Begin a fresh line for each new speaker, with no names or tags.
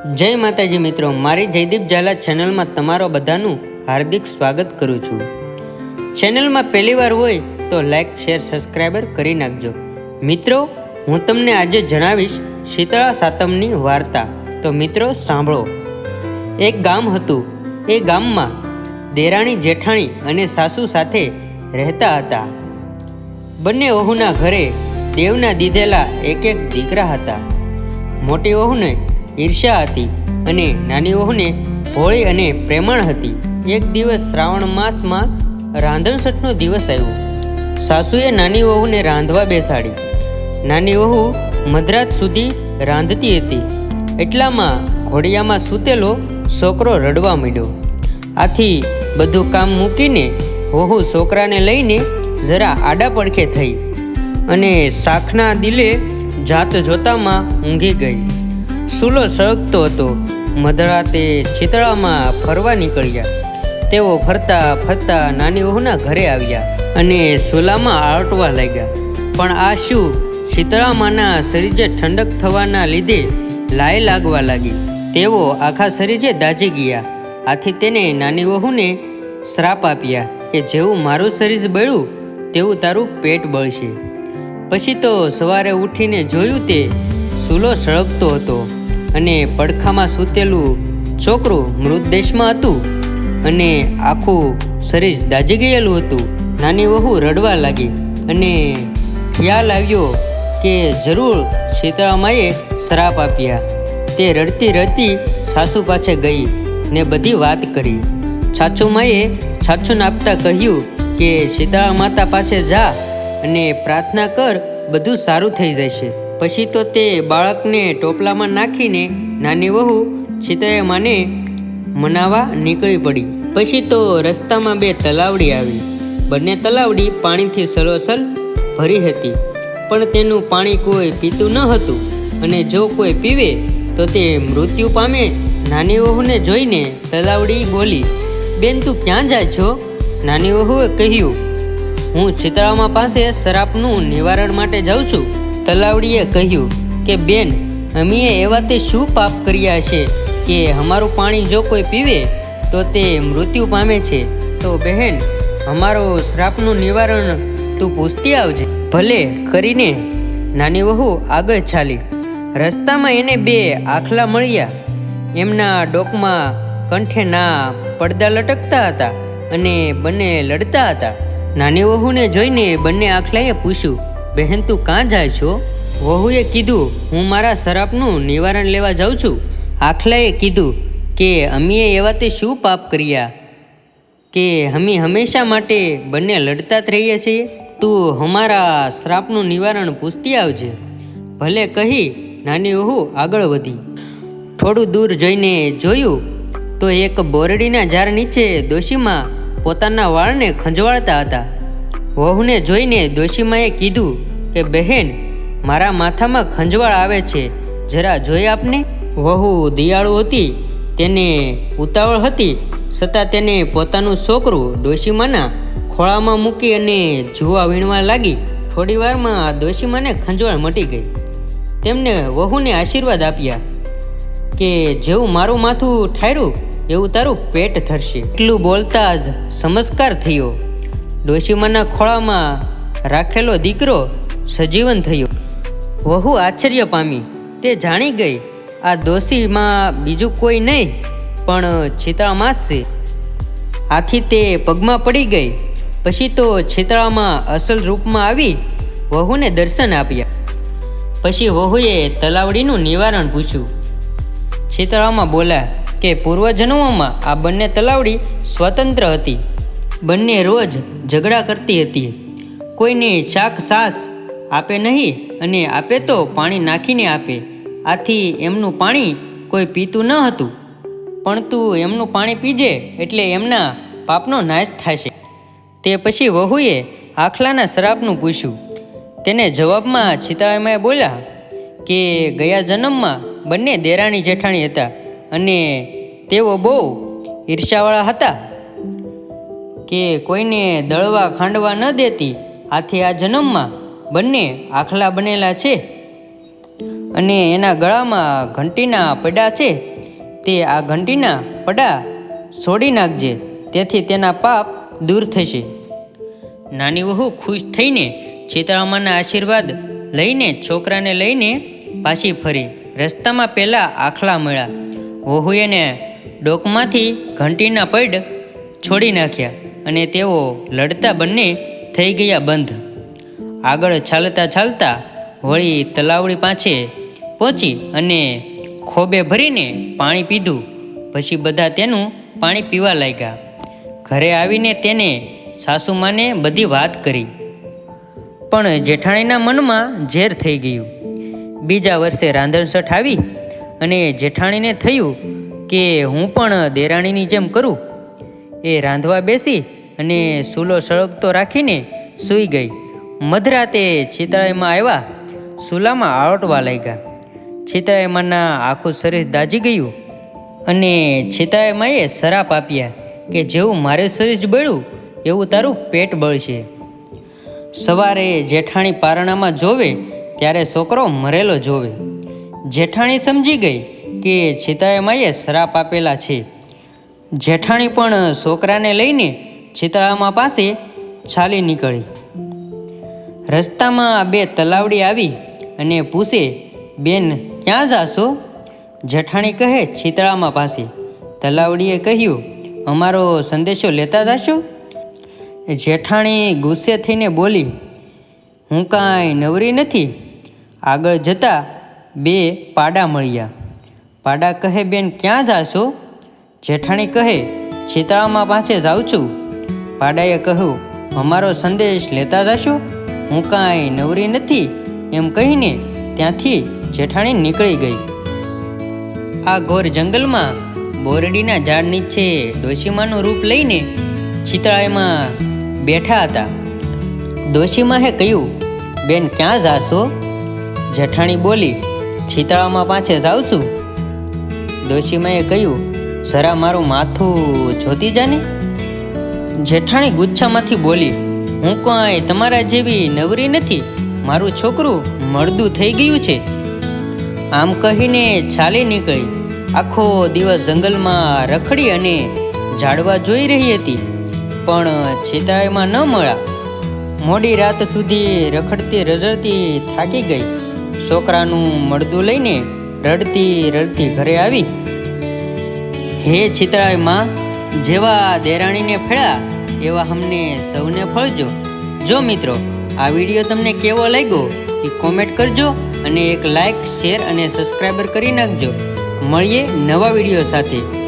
જય માતાજી મિત્રો, મારી જયદીપ ઝાલા ચેનલમાં તમારો બધાનું હાર્દિક સ્વાગત કરું છું. ચેનલમાં પહેલી વાર હોય તો લાઈક શેર સબસ્ક્રાઈબર કરી નાખજો. મિત્રો, હું તમને આજે જણાવીશ શીતળા સાતમની વાર્તા. તો મિત્રો, સાંભળો. એક ગામ હતું. એ ગામમાં દેરાણી જેઠાણી અને સાસુ સાથે રહેતા હતા. બંને વહુના ઘરે દેવના દીધેલા એક એક દીકરા હતા. મોટી વહુને ઈર્ષ્યા હતી અને નાની વહુને ભોળી અને પ્રેમણ હતી. એક દિવસ શ્રાવણ માસમાં રાંધણસઠનો દિવસ આવ્યો. સાસુએ નાની વહુને રાંધવા બેસાડી. નાની વહુ મધરાત સુધી રાંધતી હતી. એટલામાં ઘોડિયામાં સૂતેલો છોકરો રડવા માંડ્યો. આથી બધું કામ મૂકીને વહુ છોકરાને લઈને જરા આડા પડખે થઈ અને શાખના દિલે જાત જોતામાં ઊંઘી ગઈ. સૂલો સળગતો હતો. મધરાતે ચિતળામાં ફરવા નીકળ્યા. તેઓ ફરતા ફરતા નાની વહુના ઘરે આવ્યા અને સુલામાં આળટવા લાગ્યા. પણ આ શું? શીતળામાના શરીરે ઠંડક થવાના લીધે લાય લાગવા લાગી. તેઓ આખા શરીરે દાજી ગયા. આથી તેને નાની વહુને શ્રાપ આપ્યા કે જેવું મારું શરીર બળ્યું, તેવું તારું પેટ બળશે. પછી તો સવારે ઉઠીને જોયું તે સૂલો સળગતો હતો. અને પડખામાં સૂતેલું છોકરું મૃતદેશમાં હતું. અને આખું શરીર દાજી ગયેલું હતું. નાની વહુ રડવા લાગી અને ખ્યાલ આવ્યો કે જરૂર શીતળામાએ શ્રાપ આપ્યા. તે રડતી રડતી સાસુ પાસે ગઈ ને બધી વાત કરી. છાછુમાએ છાછુન આપતા કહ્યું કે, શીતળા માતા પાસે જા અને પ્રાર્થના કર, બધું સારું થઈ જશે. પછી તો તે બાળકને ટોપલામાં નાખીને નાની વહુ શીતળા માને મનાવા નીકળી પડી. પછી તો રસ્તામાં બે તલાવડી આવી. બંને તલાવડી પાણીથી સલોસલ ભરી હતી. પણ તેનું પાણી કોઈ પીતું ન હતું અને જો કોઈ પીવે, તો તે મૃત્યુ પામે નાની વહુને જોઈને તલાવડી બોલી, બેન, તું ક્યાં જાય છો? નાની વહુએ કહ્યું, હું ચિત્રામા પાસે શરાપનું નિવારણ માટે જાઉં છું. તલાવડીએ કહ્યું કે, બેન, અમીએ એવા તે શું પાપ કર્યા છે કે અમારું પાણી જો કોઈ પીવે તો તે મૃત્યુ પામે છે? તો બહેન, અમારો શ્રાપનું નિવારણ તું પૂછતી આવજે. ભલે કરીને નાની વહુ આગળ ચાલી. રસ્તામાં એને બે આખલા મળ્યા. એમના ડોકમાં કંઠેના પડદા લટકતા હતા અને બંને લડતા હતા. નાની વહુને જોઈને બંને આખલાએ પૂછ્યું બહેન, તું કાં જાય છો? વહુએ કીધું, હું મારા શરાપનું નિવારણ લેવા જાઉં છું. આખલાએ કીધું કે, અમીએ એવા તે શું પાપ કર્યા? કે અમે હંમેશા માટે બંને લડતા જ રહીએ છીએ? તું અમારા શ્રાપનું નિવારણ પૂછતી આવજે. ભલે કહી, નાની વહુ, આગળ વધી. થોડું દૂર જઈને જોયું તો એક બોરડીના ઝાડ નીચે દોશીમાં પોતાના વાળને ખંજવાળતા હતા. વહુને જોઈને દોશીમાએ કીધું કે, બહેન, મારા માથામાં ખંજવાળ આવે છે. જરા જોઈ આપને? વહુ દિયાળુ હતી, તેને ઉતાવળ હતી. છતાં તેને પોતાનું છોકરું ડોશીમાના ખોળામાં મૂકી અને જુવા વીણવા લાગી. થોડી વારમાં ડોશીમાને ખંજવાળ મટી ગઈ. તેમને વહુને આશીર્વાદ આપ્યા કે, જેવું મારું માથું ઠાર્યું એવું તારું પેટ થરશે એટલું બોલતા જ સમસ્કાર થયો. ડોશીમાના ખોળામાં રાખેલો દીકરો સજીવન થયો. વહુ આશ્ચર્ય પામી. તે જાણી ગઈ, આ દોશીમાં બીજું કોઈ નહીં, પણ છીતળામાં જ છે. આથી તે પગમાં પડી ગઈ. પછી તો છીતળામાં અસલ રૂપમાં આવી વહુને દર્શન આપ્યા. પછી વહુએ તલાવડીનું નિવારણ પૂછ્યું. છીતળામાં બોલ્યા કે, પૂર્વજન્મોમાં આ બંને તલાવડી સ્વતંત્ર હતી. બંને રોજ ઝઘડા કરતી હતી. કોઈને શાક સાસ આપે નહીં અને આપે તો પાણી નાખીને આપે. આથી એમનું પાણી કોઈ પીતું ન હતું. પણ તું એમનું પાણી પીજે એટલે એમના પાપનો નાશ થશે. તે પછી વહુએ આખલાના શરાબનું પૂછ્યું. તેને જવાબમાં ચિત્રામાએ બોલ્યા કે ગયા જન્મમાં બંને દેરાણી જેઠાણી હતા અને તેઓ બહુ ઈર્ષાવાળા હતા. કે કોઈને દળવા ખાંડવા ન દેતી. આથી આ જન્મમાં બંને આખલા બનેલા છે અને એના ગળામાં ઘંટીના પડા છે. તે આ ઘંટીના પડા છોડી નાખજે, તેથી તેના પાપ દૂર થશે. નાની વહુ ખુશ થઈને ચિત્રામાના આશીર્વાદ લઈને છોકરાને લઈને પાછી ફરી. રસ્તામાં પહેલાં આખલા મળ્યા. વહુ એને ડોકમાંથી ઘંટીના પડ છોડી નાખ્યા. અને તેઓ લડતા બંને થઈ ગયા બંધ. આગળ ચાલતા ચાલતા વળી તલાવડી પાસે પહોંચી અને ખોબે ભરીને પાણી પીધું. પછી બધા તેનું પાણી પીવા લાગ્યા. ઘરે આવીને તેને સાસુમાને બધી વાત કરી. પણ જેઠાણીના મનમાં ઝેર થઈ ગયું. બીજા વર્ષે રાંધણસઠ આવી અને જેઠાણીને થયું કે હું પણ દેરાણીની જેમ કરું. એ રાંધવા બેસી અને સૂલો સળગતો રાખીને સૂઈ ગઈ. મધરાતે ચિતરાઈમાં આવ્યા સૂલામાં આળોટવા લાગ્યા. ચિતરાઈમાંના આખું શરીર દાજી ગયું અને ચિતરાઈમાએ શરાપ આપ્યા કે જેવું મારે શરીર બળ્યું, એવું તારું પેટ બળશે. સવારે જેઠાણી પારણામાં જોવે ત્યારે છોકરો મરેલો જોવે. જેઠાણી સમજી ગઈ કે છીતાએ માએ શરાપ આપેલા છે. જેઠાણી પણ છોકરાને લઈને ચિતળામાં પાસે ચાલી નીકળી. રસ્તામાં બે તલાવડી આવી અને પૂછે, બેન, ક્યાં જાશો? જેઠાણી કહે ચિતળામાં પાસે. તલાવડીએ કહ્યું, અમારો સંદેશો લેતા જાશો? જેઠાણી ગુસ્સે થઈને બોલી, હું કાંઈ નવરી નથી. આગળ જતા બે પાડા મળ્યા. પાડા કહે, બેન, ક્યાં જાશો? જેઠાણી કહે શીતળામાં પાસે જાઉં છું. પાડાએ કહ્યું, અમારો સંદેશ લેતા જશો? હું કાંઈ નવરી નથી. એમ કહીને ત્યાંથી જેઠાણી નીકળી ગઈ. આ ઘોર જંગલમાં બોરડીના ઝાડ નીચે ડોશીમાનું રૂપ લઈને ચિતળાઈમાં બેઠા હતા. ડોશીમાએ કહ્યું, બેન, ક્યાં જાશો? જેઠાણી બોલી ચિતળામાં પાસે જાઉં છું. ડોશીમાએ કહ્યું જરા મારું માથું જોતી જાને? જેઠાણી ગુચ્છામાંથી બોલી, હું કાંઈ તમારા જેવી નવરી નથી. મારું છોકરું મળદું થઈ ગયું છે. આમ કહીને ચાલી નીકળી. આખો દિવસ જંગલમાં રખડી અને ઝાડવા જોઈ રહી હતી. પણ છેતરાઈમાં ન મળ્યા. મોડી રાત સુધી રખડતી રઝળતી થાકી ગઈ. છોકરાનું મળદું લઈને રડતી રડતી ઘરે આવી. હે ચિત્રાયમાં, જેવા દેરાણીને ફેળા એવા અમને સૌને ફળજો. જો મિત્રો, આ વીડિયો તમને કેવો લાગ્યો એ કોમેન્ટ કરજો અને એક લાઈક શેર અને સબસ્ક્રાઈબર કરી નાખજો. મળીએ નવા વીડિયો સાથે.